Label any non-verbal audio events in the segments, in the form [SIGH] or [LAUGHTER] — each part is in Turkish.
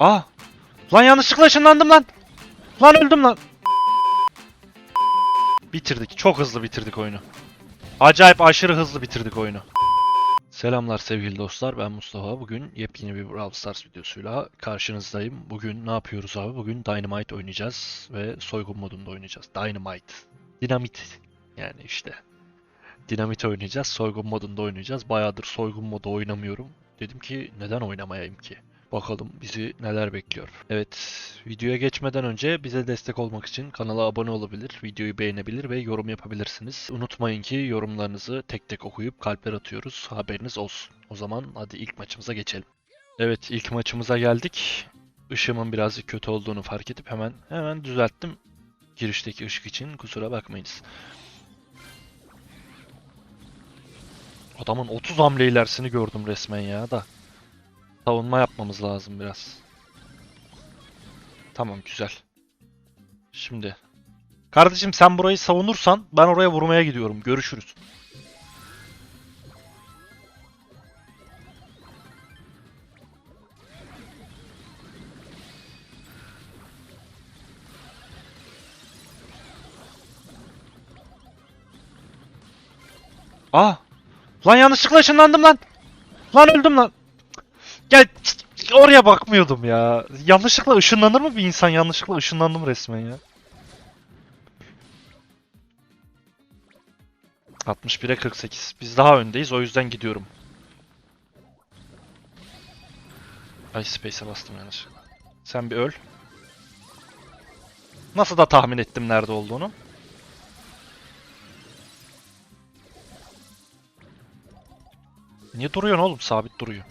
Aa! Lan yanlışlıkla ışınlandım lan. Lan öldüm lan. Bitirdik. Çok hızlı bitirdik oyunu. Acayip aşırı hızlı bitirdik oyunu. Selamlar sevgili dostlar. Ben Mustafa. Bugün yepyeni bir Brawl Stars videosuyla karşınızdayım. Bugün ne yapıyoruz abi? Bugün Dynamite oynayacağız ve soygun modunda oynayacağız. Dynamite. Dinamit. Yani işte. Dinamit oynayacağız. Soygun modunda oynayacağız. Bayağıdır soygun modu oynamıyorum. Dedim ki neden oynamayayım ki? Bakalım bizi neler bekliyor. Evet, videoya geçmeden önce bize destek olmak için kanala abone olabilir, videoyu beğenebilir ve yorum yapabilirsiniz. Unutmayın ki yorumlarınızı tek tek okuyup kalpler atıyoruz. Haberiniz olsun. O zaman hadi ilk maçımıza geçelim. Evet, ilk maçımıza geldik. Işığımın birazcık kötü olduğunu fark edip hemen hemen düzelttim. Girişteki ışık için kusura bakmayınız. Adamın 30 hamle ilerisini gördüm resmen ya da. Savunma yapmamız lazım biraz. Tamam güzel. Şimdi. Kardeşim sen burayı savunursan ben oraya vurmaya gidiyorum. Görüşürüz. Aa! Lan yanlışlıkla ışınlandım lan. Lan öldüm lan. Gel oraya bakmıyordum ya. Yanlışlıkla ışınlanır mı bir insan? Yanlışlıkla ışınlandım resmen ya. 61'e 48. Biz daha öndeyiz o yüzden gidiyorum. Ay space'e bastım yanlışlıkla. Sen bir öl. Nasıl da tahmin ettim nerede olduğunu. Niye duruyorsun oğlum? Sabit duruyor.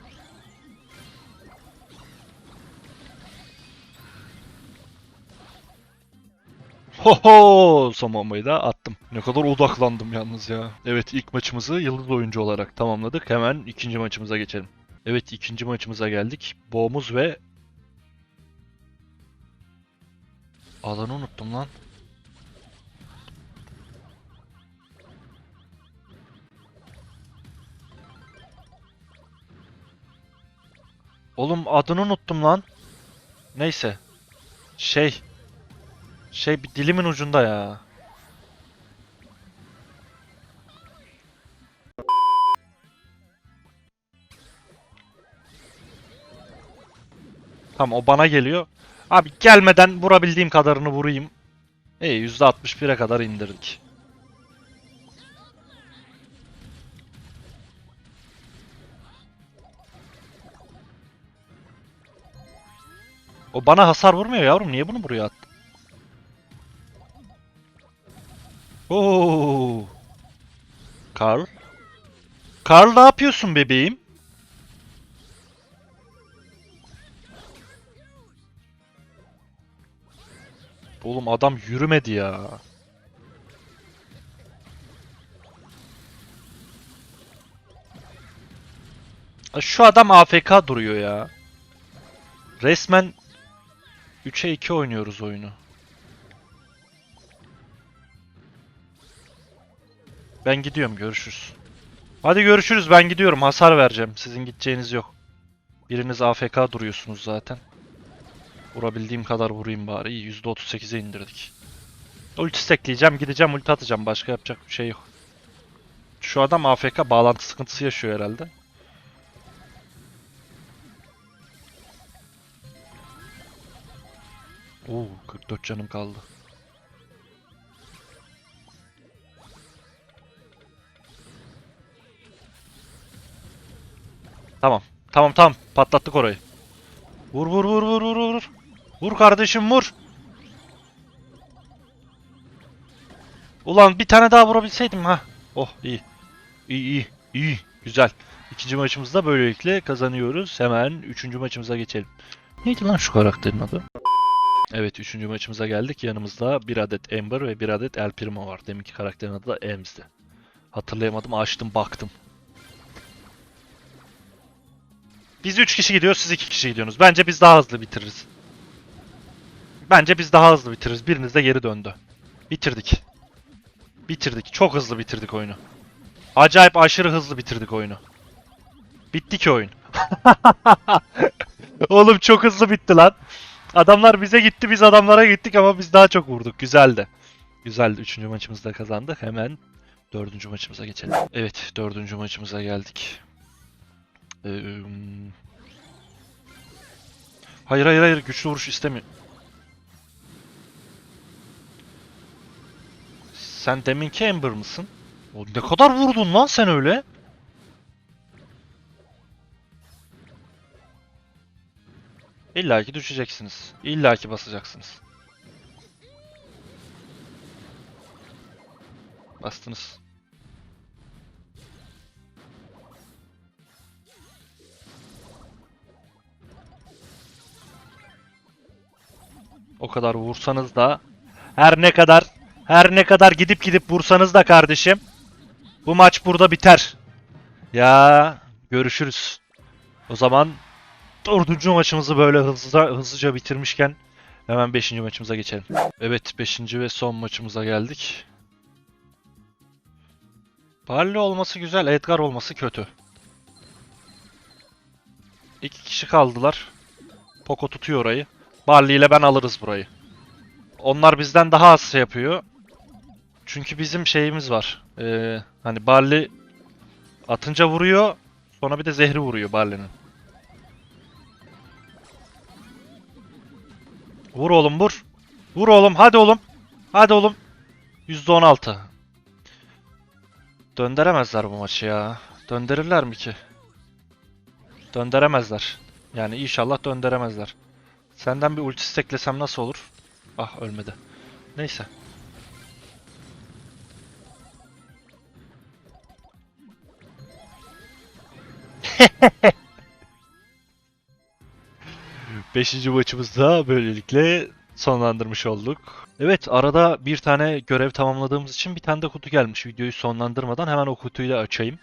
Hoho! Son bombayı da attım. Ne kadar odaklandım yalnız ya. Evet ilk maçımızı yıldız oyuncu olarak tamamladık. Hemen ikinci maçımıza geçelim. Evet ikinci maçımıza geldik. Boğumuz ve... Alanı unuttum lan. Oğlum adını unuttum lan. Neyse. Şey. Şey bir dilimin ucunda ya. Tamam o bana geliyor. Abi gelmeden vurabildiğim kadarını vurayım. İyi %61'e kadar indirdik. O bana hasar vurmuyor yavrum. Niye bunu buraya attın? Oo. Karl. Karl ne yapıyorsun bebeğim? Oğlum adam yürümedi ya. Şu adam AFK duruyor ya. Resmen 3'e 2 oynuyoruz oyunu. Ben gidiyorum görüşürüz. Hadi görüşürüz ben gidiyorum hasar vereceğim. Sizin gideceğiniz yok. Biriniz AFK duruyorsunuz zaten. Vurabildiğim kadar vurayım bari. İyi %38'e indirdik. Ulti stackleyeceğim gideceğim ulti atacağım. Başka yapacak bir şey yok. Şu adam AFK bağlantı sıkıntısı yaşıyor herhalde. Oo 44 canım kaldı. Tamam. Tamam tamam. Patlattık orayı. Vur vur vur vur vur vur. Vur kardeşim vur. Ulan bir tane daha vurabilseydim ha. Oh iyi. İyi iyi. iyi. Güzel. İkinci maçımızda böylelikle kazanıyoruz. Hemen üçüncü maçımıza geçelim. Neydi lan şu karakterin adı? Evet üçüncü maçımıza geldik. Yanımızda bir adet Ember ve bir adet El Primo var. Deminki karakterin adı da Ems'ti. Hatırlayamadım açtım baktım. Biz 3 kişi gidiyoruz, siz 2 kişi gidiyorsunuz. Bence biz daha hızlı bitiririz. Bence biz daha hızlı bitiririz. Biriniz de geri döndü. Bitirdik. Bitirdik. Çok hızlı bitirdik oyunu. Acayip aşırı hızlı bitirdik oyunu. Bitti ki oyun. [LAUGHS] Oğlum çok hızlı bitti lan. Adamlar bize gitti biz adamlara gittik ama biz daha çok vurduk. Güzeldi. Güzeldi. Üçüncü maçımızı da kazandık. Hemen dördüncü maçımıza geçelim. Evet dördüncü maçımıza geldik. Ee, Hayır hayır hayır güçlü vuruş istemiyor. Sen deminki Ember mısın? O ne kadar vurdun lan sen öyle? İlla ki düşeceksiniz. İlla ki basacaksınız. Bastınız. O kadar vursanız da her ne kadar her ne kadar gidip gidip vursanız da kardeşim bu maç burada biter. Ya görüşürüz. O zaman dördüncü maçımızı böyle hızlıca, hızlıca bitirmişken hemen beşinci maçımıza geçelim. Evet beşinci ve son maçımıza geldik. Barley olması güzel, Edgar olması kötü. İki kişi kaldılar. Poco tutuyor orayı. Barley ile ben alırız burayı. Onlar bizden daha az şey yapıyor. Çünkü bizim şeyimiz var. Ee, hani Barley atınca vuruyor. Sonra bir de zehri vuruyor Barley'nin. Vur oğlum vur. Vur oğlum hadi oğlum. Hadi oğlum. %16. Döndüremezler bu maçı ya. Döndürürler mi ki? Döndüremezler. Yani inşallah döndüremezler. Senden bir ulti steklesem nasıl olur? Ah ölmedi. Neyse. [LAUGHS] Beşinci maçımızda böylelikle sonlandırmış olduk. Evet arada bir tane görev tamamladığımız için bir tane de kutu gelmiş. Videoyu sonlandırmadan hemen o kutuyu da açayım.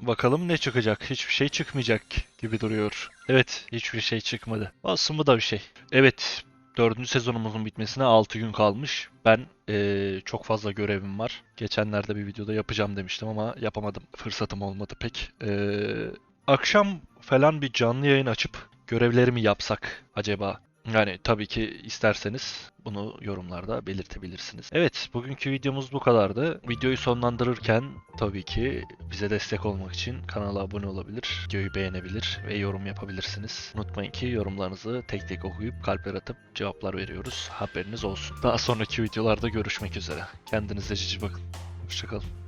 Bakalım ne çıkacak? Hiçbir şey çıkmayacak gibi duruyor. Evet, hiçbir şey çıkmadı. Olsun bu da bir şey. Evet, dördüncü sezonumuzun bitmesine 6 gün kalmış. Ben eee, çok fazla görevim var. Geçenlerde bir videoda yapacağım demiştim ama yapamadım. Fırsatım olmadı pek. Eee, akşam falan bir canlı yayın açıp görevlerimi yapsak acaba? Yani tabii ki isterseniz bunu yorumlarda belirtebilirsiniz. Evet, bugünkü videomuz bu kadardı. Videoyu sonlandırırken tabii ki bize destek olmak için kanala abone olabilir, videoyu beğenebilir ve yorum yapabilirsiniz. Unutmayın ki yorumlarınızı tek tek okuyup kalpler atıp cevaplar veriyoruz. Haberiniz olsun. Daha sonraki videolarda görüşmek üzere. Kendinize cici bakın. Hoşçakalın.